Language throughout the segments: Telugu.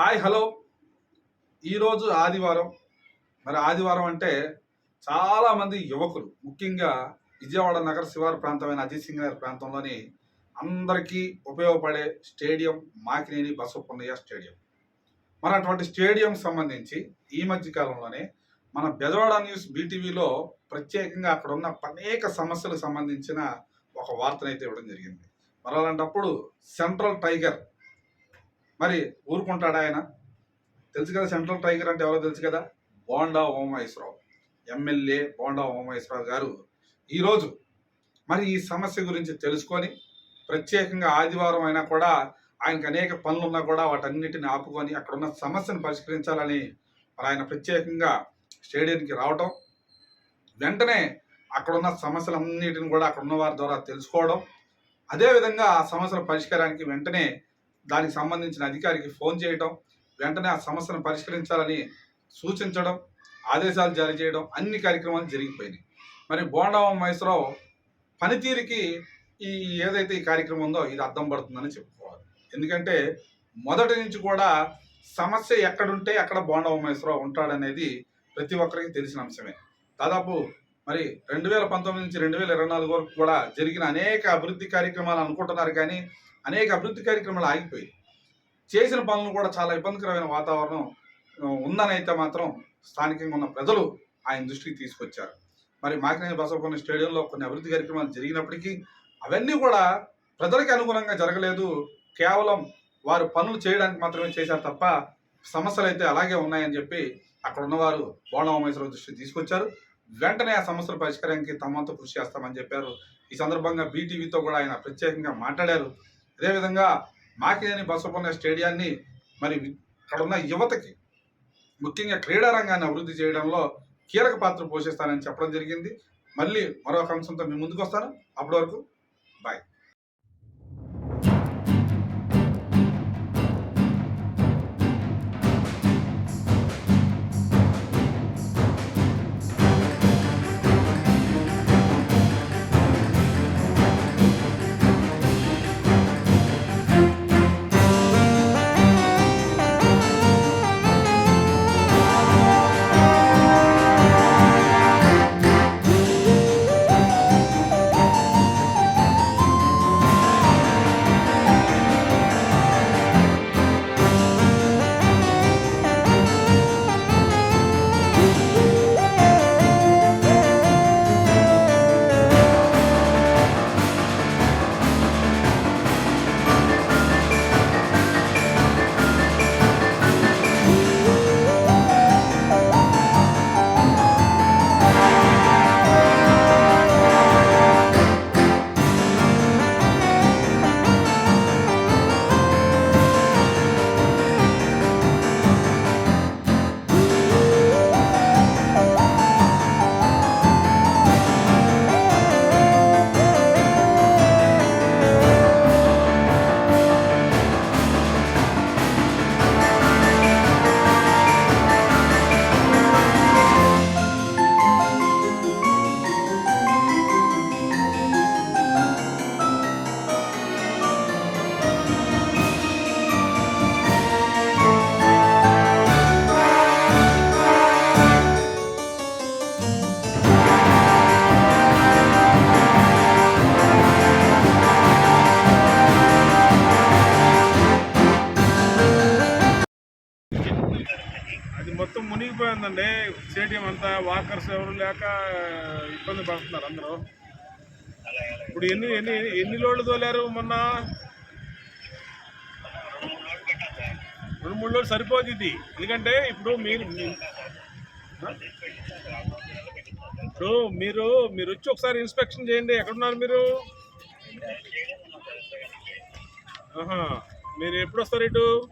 Hi hello. ఈరోజు ఆదివారం. మరి ఆదివారం అంటే చాలామంది యువకులు ముఖ్యంగా విజయవాడ నగర శివారు ప్రాంతమైన అజిత్ సింగ్ నగర్ ప్రాంతంలోని అందరికీ ఉపయోగపడే స్టేడియం మాకినేని బసవపున్నయ్య స్టేడియం. మరి అటువంటి స్టేడియం సంబంధించి ఈ మధ్య కాలంలోనే మన బెజవాడ న్యూస్ బీటీవీలో ప్రత్యేకంగా అక్కడ ఉన్న అనేక సమస్యలకు సంబంధించిన ఒక వార్తనైతే ఇవ్వడం జరిగింది. మరి అలాంటప్పుడు సెంట్రల్ టైగర్ మరి ఊరుకుంటాడా ఆయన? తెలుసు కదా సెంట్రల్ టైగర్ అంటే ఎవరో తెలుసు కదా? బోండా ఓమహేశ్వరరావు ఎమ్మెల్యే బోండా ఓమహేశ్వరరావు గారు. ఈరోజు మరి ఈ సమస్య గురించి తెలుసుకొని ప్రత్యేకంగా ఆదివారం అయినా కూడా ఆయనకు అనేక పనులు ఉన్నా కూడా వాటన్నిటిని ఆపుకొని అక్కడ ఉన్న సమస్యను పరిష్కరించాలని మరి ఆయన ప్రత్యేకంగా స్టేడియంకి రావటం వెంటనే అక్కడ ఉన్న సమస్యలన్నిటిని కూడా అక్కడ ఉన్న వారి ద్వారా తెలుసుకోవడం అదేవిధంగా ఆ సమస్యల పరిష్కారానికి వెంటనే దానికి సంబంధించిన అధికారికి ఫోన్ చేయడం వెంటనే ఆ సమస్యను పరిష్కరించాలని సూచించడం ఆదేశాలు జారీ చేయడం అన్ని కార్యక్రమాలు జరిగిపోయినాయి. మరి బోండావం మహేశ్వరరావు పనితీరుకి ఈ ఏదైతే ఈ కార్యక్రమం ఉందో ఇది అర్థం పడుతుందని చెప్పుకోవాలి. ఎందుకంటే మొదటి నుంచి కూడా సమస్య ఎక్కడుంటే అక్కడ బోండవ మహేశ్వరరావు ఉంటాడనేది ప్రతి ఒక్కరికి తెలిసిన అంశమే. దాదాపు మరి రెండు వేల పంతొమ్మిది నుంచి రెండు వేల ఇరవై నాలుగు వరకు కూడా జరిగిన అనేక అభివృద్ధి కార్యక్రమాలు అనుకుంటున్నారు కానీ అనేక అభివృద్ధి కార్యక్రమాలు ఆగిపోయి చేసిన పనులు కూడా చాలా ఇబ్బందికరమైన వాతావరణం ఉందనైతే ఉందని అయితే మాత్రం స్థానికంగా ఉన్న ప్రజలు ఆయన దృష్టికి తీసుకొచ్చారు. మరి మాకినేని బసవపల్లి స్టేడియంలో కొన్ని అభివృద్ధి కార్యక్రమాలు జరిగినప్పటికీ అవన్నీ కూడా ప్రజలకు అనుగుణంగా జరగలేదు. కేవలం వారు పనులు చేయడానికి మాత్రమే చేశారు తప్ప సమస్యలు అయితే అలాగే ఉన్నాయని చెప్పి అక్కడ ఉన్నవారు బోణమేశ్వర దృష్టి తీసుకొచ్చారు. వెంటనే ఆ సమస్యల పరిష్కారానికి తమతో కృషి చేస్తామని చెప్పారు. ఈ సందర్భంగా బీటీవీతో కూడా ఆయన ప్రత్యేకంగా మాట్లాడారు. అదేవిధంగా మాకేని బసవన్న స్టేడియాన్ని మరి అక్కడ ఉన్న యువతకి ముఖ్యంగా క్రీడా రంగాన్ని అభివృద్ధి చేయడంలో కీలక పాత్ర పోషిస్తానని చెప్పడం జరిగింది. మళ్ళీ మరొక అంశంతో మీ ముందుకు వస్తాను అప్పటి వరకు బాయ్ మొత్తం మునిగిపోయిందండి. స్టేడియం అంతా వాకర్స్ ఎవరు లేక ఇబ్బంది పడుతున్నారు అందరూ. ఇప్పుడు ఎన్ని ఎన్ని ఎన్ని లోడ్లు తోలారు మొన్న? రెండు మూడు లోడ్లు సరిపోదు ఇది. ఎందుకంటే ఇప్పుడు మీరు మీ- ఇప్పుడు మీరు మీరు వచ్చి ఒకసారి ఇన్స్పెక్షన్ చేయండి. ఎక్కడున్నారు మీరు? మీరు ఎప్పుడు వస్తారు ఇటు?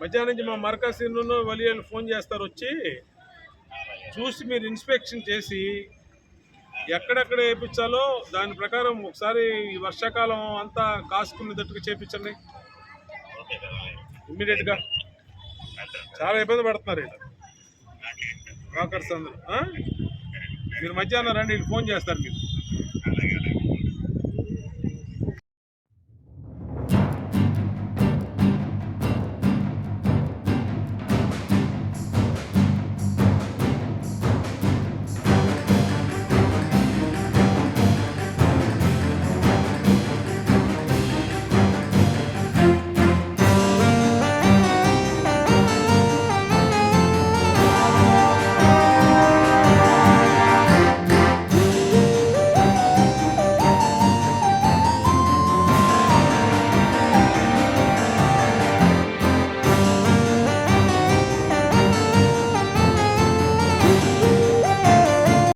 మధ్యాహ్నం నుంచి మా మరకజ్ సీను వలియలు ఫోన్ చేస్తారు వచ్చి చూసి మీరు ఇన్స్పెక్షన్ చేసి ఎక్కడెక్కడ వేయించాలో దాని ప్రకారం ఒకసారి ఈ వర్షాకాలం అంతా కాసుకునేటట్టుగా చేయించండి. ఇమ్మీడియట్గా చాలా ఇబ్బంది పడుతున్నారు వీళ్ళు. వాకర్స్ అందరూ మీరు మధ్యాహ్నం రండి వీళ్ళు ఫోన్ చేస్తారు మీరు